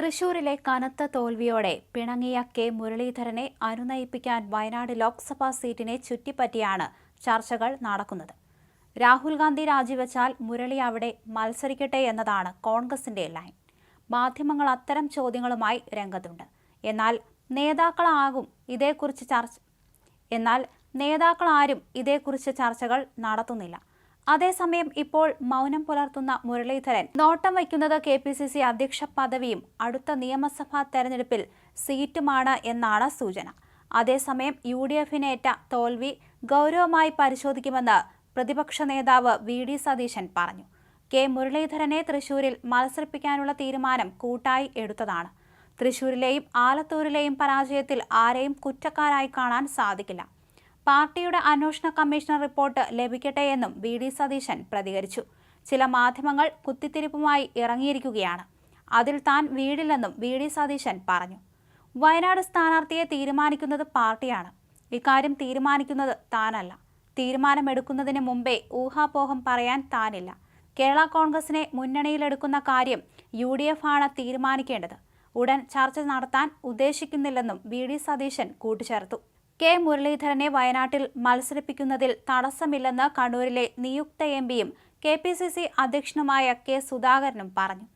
തൃശൂരിലെ കനത്ത തോൽവിയോടെ പിണങ്ങിയ കെ മുരളീധരനെ അനുനയിപ്പിക്കാൻ വയനാട് ലോക്സഭാ സീറ്റിനെ ചുറ്റിപ്പറ്റിയാണ് ചർച്ചകൾ നടക്കുന്നത്. രാഹുൽ ഗാന്ധി രാജിവെച്ചാൽ മുരളി അവിടെ മത്സരിക്കട്ടെ എന്നതാണ് കോൺഗ്രസിന്റെ ലൈൻ. മാധ്യമങ്ങൾ അത്തരം ചോദ്യങ്ങളുമായി രംഗത്തുണ്ട്. എന്നാൽ നേതാക്കളാകും ഇതേക്കുറിച്ച് ചർച്ച എന്നാൽ നേതാക്കളാരും ഇതേക്കുറിച്ച് ചർച്ചകൾ നടത്തുന്നില്ല. അതേസമയം ഇപ്പോൾ മൗനം പുലർത്തുന്ന മുരളീധരൻ. നോട്ടം വയ്ക്കുന്നത് കെ പി സി സി അധ്യക്ഷ പദവിയും അടുത്ത നിയമസഭാ തെരഞ്ഞെടുപ്പിൽ സീറ്റുമാണ് എന്നാണ് സൂചന. അതേസമയം യു ഡി എഫിനേറ്റ തോൽവി ഗൗരവമായി പരിശോധിക്കുമെന്ന് പ്രതിപക്ഷ നേതാവ് വി ഡി സതീശൻ പറഞ്ഞു. കെ മുരളീധരനെ തൃശൂരിൽ മത്സരിപ്പിക്കാനുള്ള തീരുമാനം കൂട്ടായി എടുത്തതാണ്. തൃശൂരിലെയും ആലത്തൂരിലെയും പരാജയത്തിൽ ആരെയും കുറ്റക്കാരായി കാണാൻ സാധിക്കില്ല. പാർട്ടിയുടെ അന്വേഷണ കമ്മീഷണർ റിപ്പോർട്ട് ലഭിക്കട്ടെ എന്നും വി ഡി സതീശൻ പ്രതികരിച്ചു. ചില മാധ്യമങ്ങൾ കുത്തിത്തിരിപ്പുമായി ഇറങ്ങിയിരിക്കുകയാണ്. അതിൽ താൻ വീടില്ലെന്നും വി ഡി സതീശൻ പറഞ്ഞു. വയനാട് സ്ഥാനാർത്ഥിയെ തീരുമാനിക്കുന്നത് പാർട്ടിയാണ്. ഇക്കാര്യം തീരുമാനിക്കുന്നത് താനല്ല. തീരുമാനമെടുക്കുന്നതിന് മുമ്പേ ഊഹാപോഹം പറയാൻ താനില്ല. കേരള കോൺഗ്രസിനെ മുന്നണിയിലെടുക്കുന്ന കാര്യം യു ഡി എഫ് ആണ് തീരുമാനിക്കേണ്ടത്. ഉടൻ ചർച്ച നടത്താൻ ഉദ്ദേശിക്കുന്നില്ലെന്നും വി ഡി സതീശൻ കൂട്ടിച്ചേർത്തു കെ മുരളീധരനെ വയനാട്ടിൽ മത്സരിപ്പിക്കുന്നതിൽ തടസ്സമില്ലെന്ന് കണ്ണൂരിലെ നിയുക്ത എം പിയും കെ പി സി സി അധ്യക്ഷനുമായ കെ സുധാകരനും പറഞ്ഞു.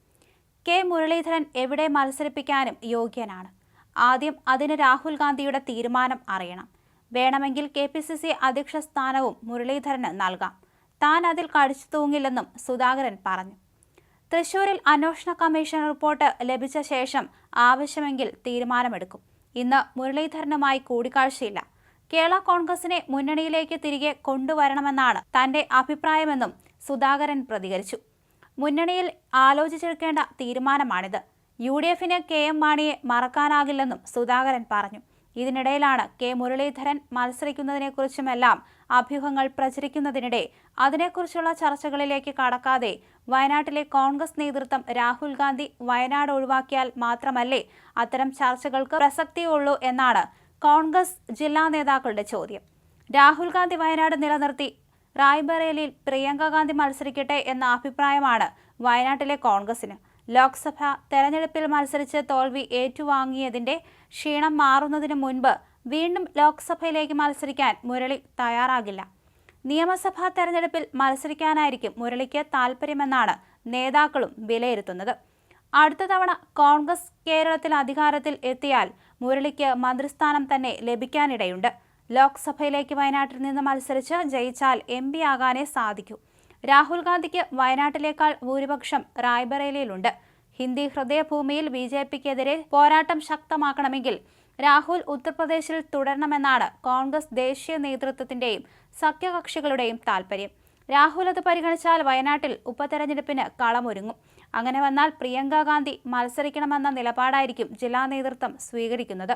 കെ മുരളീധരൻ എവിടെ മത്സരിപ്പിക്കാനും യോഗ്യനാണ്. ആദ്യം അതിന് രാഹുൽ ഗാന്ധിയുടെ തീരുമാനം അറിയണം. വേണമെങ്കിൽ കെ പി സി സി അധ്യക്ഷ സ്ഥാനവും മുരളീധരന് നൽകാം. താൻ അതിൽ കടിച്ചു തൂങ്ങില്ലെന്നും സുധാകരൻ പറഞ്ഞു. തൃശൂരിൽ അന്വേഷണ കമ്മീഷൻ റിപ്പോർട്ട് ലഭിച്ച ശേഷം ആവശ്യമെങ്കിൽ തീരുമാനമെടുക്കും. ഇന്ന് മുരളീധരനുമായി കൂടിക്കാഴ്ചയില്ല. കേരള കോൺഗ്രസിനെ മുന്നണിയിലേക്ക് തിരികെ കൊണ്ടുവരണമെന്നാണ് തന്റെ അഭിപ്രായമെന്നും സുധാകരൻ പ്രതികരിച്ചു. മുന്നണിയിൽ ആലോചിച്ചെടുക്കേണ്ട തീരുമാനമാണിത്. യു ഡി എഫിന് കെ എം മാണിയെ മറക്കാനാകില്ലെന്നും സുധാകരൻ പറഞ്ഞു. ഇതിനിടയിലാണ് കെ മുരളീധരൻ മത്സരിക്കുന്നതിനെക്കുറിച്ചുമെല്ലാം അഭ്യൂഹങ്ങൾ പ്രചരിക്കുന്നതിനിടെ അതിനെക്കുറിച്ചുള്ള ചർച്ചകളിലേക്ക് കടക്കാതെ വയനാട്ടിലെ കോൺഗ്രസ് നേതൃത്വം രാഹുൽ ഗാന്ധി വയനാട് ഒഴിവാക്കിയാൽ മാത്രമല്ലേ അത്തരം ചർച്ചകൾക്ക് പ്രസക്തിയുള്ളൂ എന്നാണ് കോൺഗ്രസ് ജില്ലാ നേതാക്കളുടെ ചോദ്യം. രാഹുൽ ഗാന്ധി വയനാട് നിലനിർത്തി റായ്ബറേലിയിൽ പ്രിയങ്ക ഗാന്ധി മത്സരിക്കട്ടെ എന്ന അഭിപ്രായമാണ് വയനാട്ടിലെ കോൺഗ്രസിന് ലോക്സഭ തെരഞ്ഞെടുപ്പിൽ മത്സരിച്ച് തോൽവി ഏറ്റുവാങ്ങിയതിന്റെ ക്ഷീണം മാറുന്നതിന് മുൻപ് വീണ്ടും ലോക്സഭയിലേക്ക് മത്സരിക്കാൻ മുരളി തയ്യാറാകില്ല. നിയമസഭാ തെരഞ്ഞെടുപ്പിൽ മത്സരിക്കാനായിരിക്കും മുരളിക്ക് താൽപ്പര്യമെന്നാണ് നേതാക്കളും വിലയിരുത്തുന്നത്. അടുത്ത തവണ കോൺഗ്രസ് കേരളത്തിൽ അധികാരത്തിൽ എത്തിയാൽ മുരളിക്ക് മന്ത്രിസ്ഥാനം തന്നെ ലഭിക്കാനിടയുണ്ട്. ലോക്സഭയിലേക്ക് വയനാട്ടിൽ നിന്ന് മത്സരിച്ച് ജയിച്ചാൽ എം പി ആകാനേ സാധിക്കൂ. രാഹുൽ ഗാന്ധിക്ക് വയനാട്ടിലേക്കാൾ ഭൂരിപക്ഷം റായ്ബറേലിയിലുണ്ട്. ഹിന്ദി ഹൃദയഭൂമിയിൽ ബി ജെ പിക്കെതിരെ പോരാട്ടം ശക്തമാക്കണമെങ്കിൽ രാഹുൽ ഉത്തർപ്രദേശിൽ തുടരണമെന്നാണ് കോൺഗ്രസ് ദേശീയ നേതൃത്വത്തിന്റെയും സഖ്യകക്ഷികളുടെയും താൽപര്യം. രാഹുൽ അത് പരിഗണിച്ചാൽ വയനാട്ടിൽ ഉപതെരഞ്ഞെടുപ്പിന് കളമൊരുങ്ങും. അങ്ങനെ വന്നാൽ പ്രിയങ്ക ഗാന്ധി മത്സരിക്കണമെന്ന നിലപാടായിരിക്കും ജില്ലാ നേതൃത്വം സ്വീകരിക്കുന്നത്.